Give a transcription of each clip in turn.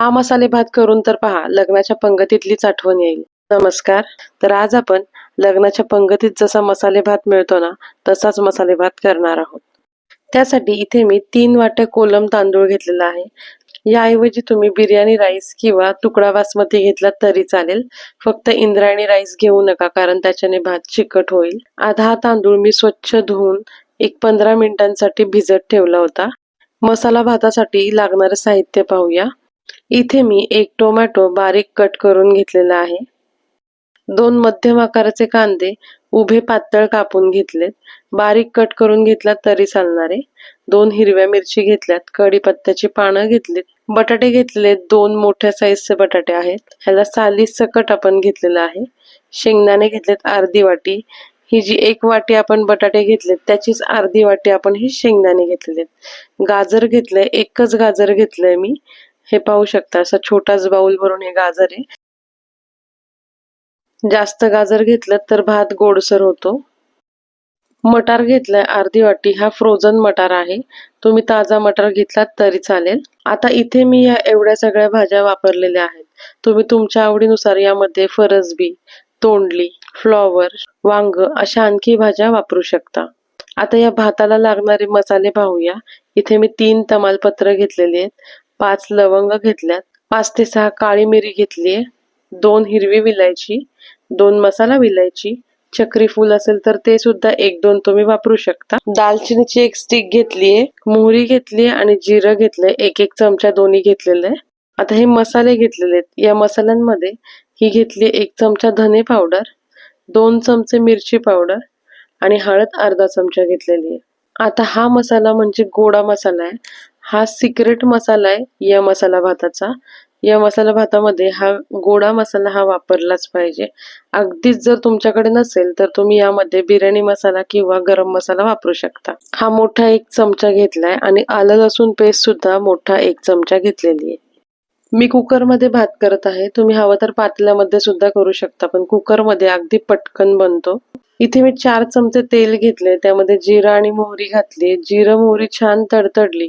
हा मसाले भात करून तर पहा लग्नाच्या पंगतीतलीच आठवण येईल. नमस्कार. तर आज आपण लग्नाच्या पंगतीत जसा मसाले भात मिळतो ना तसाच मसाले भात करणार आहोत. त्यासाठी इथे मी तीन वाट्या कोलम तांदूळ घेतलेला आहे. याऐवजी तुम्ही बिर्याणी राईस किंवा तुकडा बासमती घेतला तरी चालेल. फक्त इंद्रायणी राईस घेऊ नका कारण त्याच्याने भात चिकट होईल. आधा तांदूळ मी स्वच्छ धुवून एक पंधरा मिनिटांसाठी भिजत ठेवला होता. मसाला भातासाठी लागणारं साहित्य पाहूया. इथे मी एक टोमॅटो बारीक कट करून घेतलेला आहे. दोन मध्यम आकाराचे कांदे उभे पातळ कापून घेतलेत. बारीक कट करून घेतला तरी चालणारे दोन हिरव्या मिरची घेतल्यात कढीपत्त्याची पानं घेतलीत बटाटे घेतलेले दोन मोठ्या साईजचे बटाटे आहेत. ह्याला साली सकट आपण घेतलेलं आहे. शेंगदाणे घेतलेत अर्धी वाटी. ही जी एक वाटी आपण बटाटे घेतलेत त्याचीच अर्धी वाटी आपण ही शेंगदाणे घेतलेत. गाजर घेतलंय एकच गाजर घेतलंय मी. हे पाहू शकता. असा छोटाच बाउल भरून हे गाजर आहे. जास्त गाजर घेतलं तर भात गोडसर होतो. मटार घेतलाय अर्धी वाटी. हा फ्रोझन मटार आहे. तुम्ही ताजा मटार घेतलात तरी चालेल. आता इथे मी या एवढ्या सगळ्या भाज्या वापरलेल्या आहेत. तुम्ही तुमच्या आवडीनुसार यामध्ये फरसबी तोंडली फ्लॉवर वांग अशा आणखी भाज्या वापरू शकता. आता या भाताला लागणारे मसाले पाहूया. इथे मी तीन तमालपत्र घेतलेली आहेत. पाच लवंग घेतल्यात. पाच ते सहा काळी मिरी घेतली आहे दोन हिरवी विलायची दोन मसाला विलायची. चक्री फूल असेल तर ते सुद्धा एक दोन तुम्ही वापरू शकता. दालचिनीची एक स्टिक घेतलीये मोहरी घेतली आणि जिरं घेतलंय. एक एक चमचा दोन्ही घेतलेले आहे. आता हे मसाले घेतलेले आहेत. या मसाल्यांमध्ये ही घेतली एक चमचा धने पावडर दोन चमचे मिरची पावडर आणि हळद अर्धा चमचा घेतलेली आहे आता हा मसाला म्हणजे गोडा मसाला आहे. हा सिक्रेट मसाला आहे या मसाला भाताचा. या मसाला भातामध्ये हा गोडा मसाला हा वापरलाच पाहिजे. अगदीच जर तुमच्याकडे नसेल तर तुम्ही यामध्ये बिर्याणी मसाला किंवा गरम मसाला वापरू शकता. हा मोठा एक चमचा घेतलाय आणि आलं लसूण पेस्ट सुद्धा मोठा एक चमचा घेतलेली आहे. मी कुकरमध्ये भात करत आहे. तुम्ही हवं तर पातेल्यामध्ये सुद्धा करू शकता पण कुकरमध्ये अगदी पटकन बनतो. इथे मी चार चमचे तेल घेतले त्यामध्ये जिरा आणि मोहरी घातली जिरं मोहरी छान तडतडली.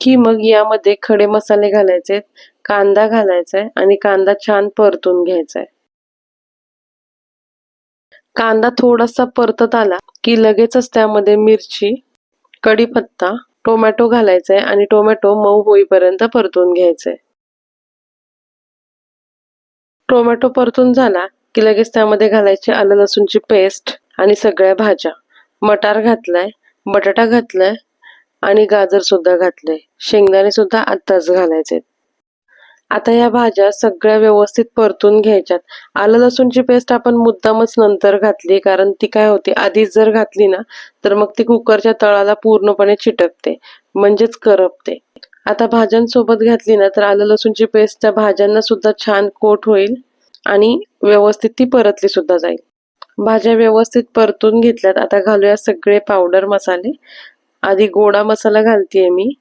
की मग यामध्ये खडे मसाले घालायचे कांदा घालायचा आहे आणि कांदा छान परतून घ्यायचा आहे कांदा थोडासा परतत आला की लगेचच त्यामध्ये मिरची कढीपत्ता टोमॅटो घालायचा आहे आणि टोमॅटो मऊ होईपर्यंत परतून घ्यायचंय. टोमॅटो परतून झाला की लगेच त्यामध्ये घालायची आलं लसूणची पेस्ट आणि सगळ्या भाज्या. मटार घातलाय बटाटा घातलाय आणि गाजर सुद्धा घातले शेंगदाणे सुद्धा आत्ताच घालायचे आता या भाज्या सगळ्या व्यवस्थित परतून घ्यायच्यात. आलं लसूणची पेस्ट आपण मुद्दामच नंतर घातली कारण ती काय होती आधीच जर घातली ना तर मग ती कुकरच्या तळाला पूर्णपणे चिटकते म्हणजेच करपते. आता भाज्यांसोबत घातली ना तर आलं लसूणची पेस्ट त्या भाज्यांना सुद्धा छान कोट होईल आणि व्यवस्थित ती परतली सुद्धा जाईल. भाज्या व्यवस्थित परतून घेतल्यात. आता घालूया सगळे पावडर मसाले. आधी गोडा मसाला घालतीये मी.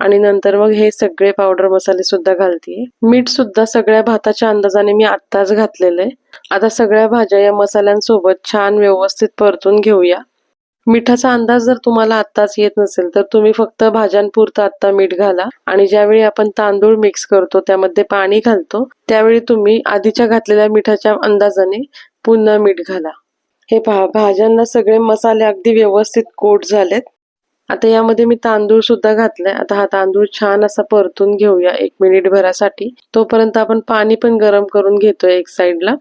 आणि नंतर मग हे सगळे पावडर मसाले सुद्धा घालतीये. मीठ सुद्धा सगळ्या भाताच्या अंदाजाने मी आत्ताच घातलेलं आहे. आता सगळ्या भाज्या या मसाल्यांसोबत छान व्यवस्थित परतून घेऊया. मिठाचा अंदाज जर तुम्हाला आत्ताच येत नसेल तर तुम्ही फक्त भाज्यांपुरतं आत्ता मीठ घाला. आणि ज्यावेळी आपण तांदूळ मिक्स करतो त्यामध्ये पाणी घालतो त्यावेळी तुम्ही आधीच्या घातलेल्या मिठाच्या अंदाजाने पुन्हा मीठ घाला. हे पहा भाज्यांना सगळे मसाले अगदी व्यवस्थित कोट झालेत. आता यामध्ये मी तांदूळ सुद्धा घातलाय. आता हा तांदूळ छान असा परतून घेऊया एक मिनिट भरासाठी. तोपर्यंत आपण पाणी पण गरम करून घेतोय एक साईडला.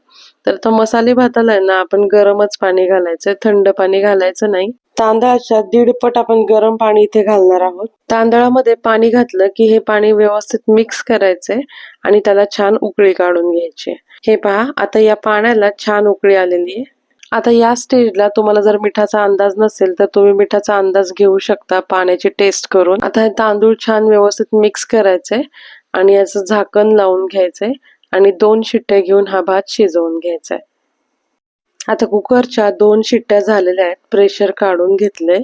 तर तो मसाले भाताला आहे ना आपण गरमच पाणी घालायचंय. थंड पाणी घालायचं नाही. तांदळाच्या दीडपट आपण गरम पाणी इथे घालणार आहोत. तांदळामध्ये पाणी घातलं की हे पाणी व्यवस्थित मिक्स करायचंय आणि त्याला छान उकळी काढून घ्यायची हे पहा आता या पाण्याला छान उकळी आलेली आहे. आता या स्टेजला तुम्हाला जर मिठाचा अंदाज नसेल तर तुम्ही मिठाचा अंदाज घेऊ शकता पाण्याची टेस्ट करून. आता हे तांदूळ छान व्यवस्थित मिक्स करायचे आणि याचं झाकण लावून घ्यायचे आणि दोन शिट्ट्या घेऊन हा भात शिजवून घ्यायचा आहे आता कुकरच्या दोन शिट्ट्या झालेल्या आहेत प्रेशर काढून घेतले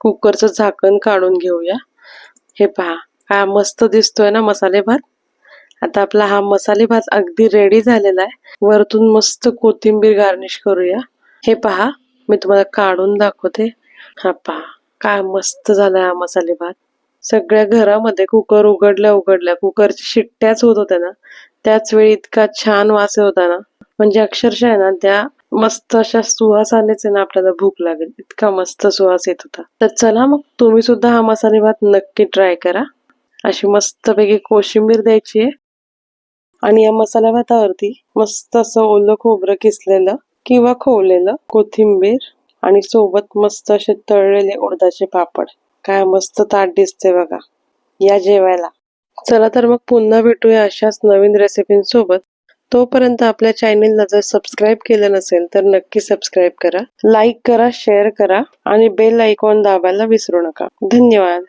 कुकरचं झाकण काढून घेऊया. हे पहा हा मस्त दिसतोय ना मसाले भात? आता आपला हा मसाले भात अगदी रेडी झालेला आहे. वरतून मस्त कोथिंबीर गार्निश करूया. हे पहा मी तुम्हाला काढून दाखवते. हा पहा काय मस्त झालाय हा मसाले भात. सगळ्या घरामध्ये कुकर उघडल्या उघडल्या कुकरच्या शिट्ट्याच होत होत्या ना. त्याच वेळी इतका छान वास होता ना. म्हणजे अक्षरशः आहे ना त्या मस्त अशा सुवासानेच आहे ना आपल्याला भूक लागेल. इतका मस्त सुवास येत होता. तर चला मग तुम्ही सुद्धा हा मसाले भात नक्की ट्राय करा. अशी मस्तपैकी कोशिंबीर द्यायची आहे. आणि या मसाला भातावरती मस्त असं ओलं खोबरं किसलेलं किंवा खोवलेलं कोथिंबीर आणि सोबत मस्त असे तळलेले उडदाचे पापड. काय मस्त ताट दिसते बघा. या जेवायला. चला तर मग पुन्हा भेटूया अशाच नवीन रेसिपींसोबत. तोपर्यंत आपल्या चॅनेलला जर सबस्क्राईब केलं नसेल तर नक्की सबस्क्राईब करा लाईक करा शेअर करा आणि बेल आयकॉन दाबायला विसरू नका. धन्यवाद.